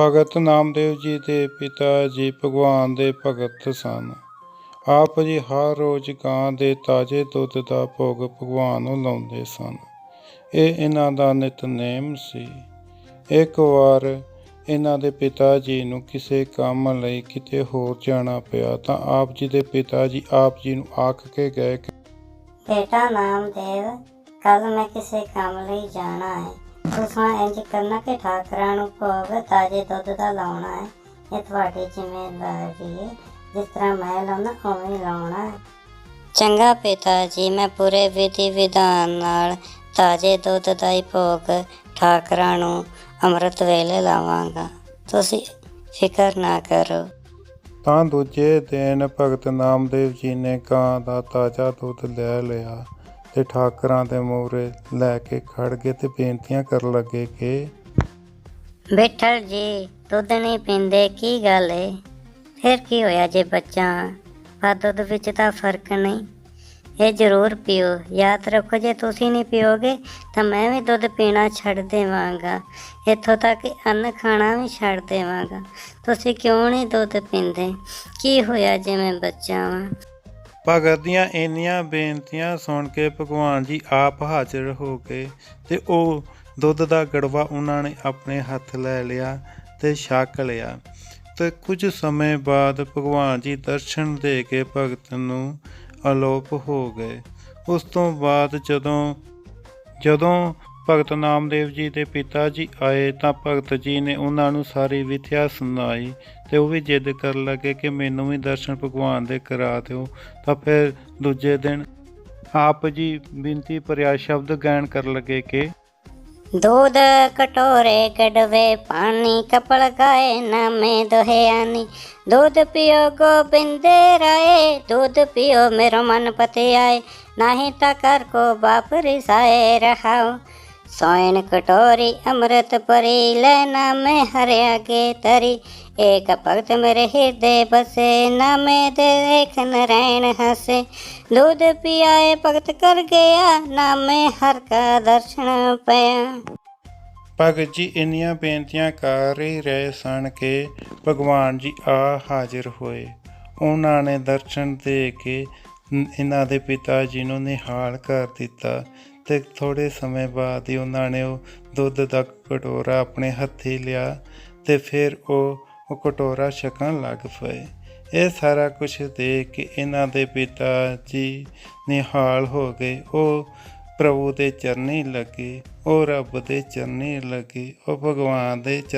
ਭਗਤ ਨਾਮਦੇਵ ਜੀ ਦੇ ਪਿਤਾ ਜੀ ਭਗਵਾਨ ਦੇ ਭਗਤ ਸਨ। ਆਪ ਜੀ ਹਰ ਰੋਜ਼ ਗਾਂ ਦੇ ਤਾਜ਼ੇ ਦੁੱਧ ਦਾ ਭੋਗ ਭਗਵਾਨ ਨੂੰ ਲਾਉਂਦੇ ਸਨ। ਇਹ ਇਹਨਾਂ ਦਾ ਨਿਤਨੇਮ ਸੀ। ਇੱਕ ਵਾਰ ਇਹਨਾਂ ਦੇ ਪਿਤਾ ਜੀ ਨੂੰ ਕਿਸੇ ਕੰਮ ਲਈ ਕਿਤੇ ਹੋਰ ਜਾਣਾ ਪਿਆ ਤਾਂ ਆਪ ਜੀ ਦੇ ਪਿਤਾ ਜੀ ਆਪ ਜੀ ਨੂੰ ਆਖ ਕੇ ਗਏ ਕਿ ਬੇਟਾ ਨਾਮਦੇਵ ਕੱਲ ਮੈਂ ਕਿਸੇ ਕੰਮ ਲਈ ਜਾਣਾ ਹੈ? ਤੁਸੀਂ ਇੰਜ ਕਰਨਾ ਕਿ ਠਾਕਰਾਂ ਨੂੰ ਭੋਗ ਤਾਜ਼ੇ ਦੁੱਧ ਦਾ ਲਾਉਣਾ ਹੈ। ਇਹ ਤੁਹਾਡੀ ਜ਼ਿੰਮੇਵਾਰੀ ਹੈ। ਜਿਸ ਤਰ੍ਹਾਂ ਮੈਂ ਲਾਉਣਾ ਉਵੇਂ ਲਾਉਣਾ ਹੈ। ਚੰਗਾ ਪਿਤਾ ਜੀ ਮੈਂ ਪੂਰੇ ਵਿਧੀ ਵਿਧਾਨ ਨਾਲ ਤਾਜ਼ੇ ਦੁੱਧ ਦਾ ਹੀ ਭੋਗ ਠਾਕਰਾਂ ਨੂੰ ਅੰਮ੍ਰਿਤ ਵੇਲੇ ਲਾਵਾਂਗਾ। ਤੁਸੀਂ ਫਿਕਰ ਨਾ ਕਰੋ। ਤਾਂ ਦੂਜੇ ਦਿਨ ਭਗਤ ਨਾਮਦੇਵ ਜੀ ਨੇ ਗਾਂ ਦਾ ਤਾਜ਼ਾ ਦੁੱਧ ਲੈ ਲਿਆ। ਤੇ ਠਾਕਰਾਂ ਦੇ ਮੂਹਰੇ ਲੈ ਕੇ ਖੜ ਗਏ ਤੇ ਬੇਨਤੀਆਂ ਕਰਨ ਲੱਗੇ ਕਿ ਬੈਠਲ ਜੀ, ਦੁੱਧ ਨਹੀਂ ਪੀਂਦੇ, ਕੀ ਗੱਲ ਏ? ਫਿਰ ਕੀ ਹੋਇਆ ਜੇ ਬੱਚਾ? ਪਰ ਦੁੱਧ ਵਿੱਚ ਤਾਂ ਫ਼ਰਕ ਨਹੀਂ। ਇਹ ਜ਼ਰੂਰ ਪੀਓ। ਯਾਦ ਰੱਖੋ, ਜੇ ਤੁਸੀਂ ਨਹੀਂ ਪੀਓਗੇ, ਤਾਂ ਮੈਂ ਵੀ ਦੁੱਧ ਪੀਣਾ ਛੱਡ ਦੇਵਾਂਗਾ। ਇੱਥੋਂ ਤੱਕ ਕਿ ਅੰਨ ਖਾਣਾ ਵੀ ਛੱਡ ਦੇਵਾਂਗਾ। ਤੁਸੀਂ ਕਿਉਂ ਨਹੀਂ ਦੁੱਧ ਪੀਂਦੇ? ਕੀ ਹੋਇਆ ਜੇ ਮੈਂ ਬੱਚਾ ਵਾਂ? ਭਗਤ ਦੀਆਂ ਇੰਨੀਆਂ ਬੇਨਤੀਆਂ ਸੁਣ ਕੇ ਭਗਵਾਨ ਜੀ ਆਪ ਹਾਜ਼ਰ ਹੋ ਗਏ ਤੇ ਉਹ ਦੁੱਧ ਦਾ ਗੜਵਾ ਉਹਨਾਂ ਨੇ ਆਪਣੇ ਹੱਥ ਲੈ ਲਿਆ ਤੇ ਛਕ ਲਿਆ। ਤੇ ਕੁਝ ਸਮੇਂ ਬਾਅਦ ਭਗਵਾਨ ਜੀ ਦਰਸ਼ਨ ਦੇ ਕੇ ਭਗਤ ਨੂੰ ਅਲੋਪ ਹੋ ਗਏ। ਉਸ ਤੋਂ ਬਾਅਦ ਜਦੋਂ ਜਦੋਂ ਭਗਤ ਨਾਮਦੇਵ ਜੀ ਦੇ ਪਿਤਾ ਜੀ ਆਏ ਤਾਂ ਭਗਤ ਜੀ ਨੇ ਉਹਨਾਂ ਨੂੰ ਸਾਰੀ ਵਿਥਿਆ ਸੁਣਾਈ ਤੇ ਉਹ ਵੀ ਜਿੱਦ ਕਰਨ ਲੱਗੇ ਕਿ ਮੈਨੂੰ ਵੀ ਦਰਸ਼ਨ ਭਗਵਾਨ ਦੇ ਕਰਾ ਦਿਓ ਤਾਂ ਫਿਰ ਦੂਜੇ ਦਿਨ ਆਪ ਜੀ ਬਿੰਤੀ ਭਰਿਆ ਸ਼ਬਦ ਗਾਇਨ ਕਰਨ ਲੱਗੇ ਕਿ दूध कटोरे गडवे पानी कपड़ गाए नामे दोहयानी दूध पियो गोबिंद राय दूध पियो मेरो मन पति आए नाही ता कर को बाप रिसाए रहाओ ਸੋਇਨ ਕਟੋਰੀ, ਅੰਮ੍ਰਿਤ ਪਰੀ ਲੈ ਨਾਮੇ ਹਰਿਆ ਗੇ ਤਰੀ ਏਕ ਭਗਤ ਮੇਰੇ ਹਿਰਦੇ ਬਸੇ ਨਾਮੇ ਦੇ ਦੇਖ ਨਰੈਣ ਹਸੇ। ਦੁੱਧ ਪਿਆਏ ਭਗਤ ਕਰ ਗਿਆ, ਨਾਮੇ ਹਰ ਕਾ ਦਰਸ਼ਨ ਪਿਆ। ਜੀ, ਇੰਨੀਆਂ ਬੇਨਤੀਆਂ ਕਰ ਹੀ ਰਹੇ ਸਨ ਕੇ ਭਗਵਾਨ ਜੀ ਆ ਹਾਜ਼ਰ ਹੋਏ। ਉਹਨਾਂ ਨੇ ਦਰਸ਼ਨ ਦੇ ਕੇ ਇਹਨਾਂ ਦੇ ਪਿਤਾ ਜੀ ਨੂੰ ਨਿਹਾਲ ਕਰ ਦਿੱਤਾ। ਤੇ ਥੋੜੇ ਸਮੇਂ ਬਾਅਦ ਹੀ ਉਹਨਾਂ ਨੇ ਉਹ ਦੁੱਧ ਦਾ ਕਟੋਰਾ ਆਪਣੇ ਹੱਥੀ ਲਿਆ ਤੇ ਫਿਰ ਉਹ ਉਹ ਕਟੋਰਾ ਛਕਣ ਲੱਗ ਪਏ। ਇਹ ਸਾਰਾ ਕੁਝ ਦੇਖ ਕੇ ਇਹਨਾਂ ਦੇ ਪਿਤਾ ਜੀ ਨਿਹਾਲ ਹੋ ਗਏ। ਉਹ ਪ੍ਰਭੂ ਦੇ ਚਰਨੀ ਲੱਗੇ, ਉਹ ਰੱਬ ਦੇ ਚਰਨੀ ਲੱਗੇ, ਉਹ ਭਗਵਾਨ ਦੇ ਚ-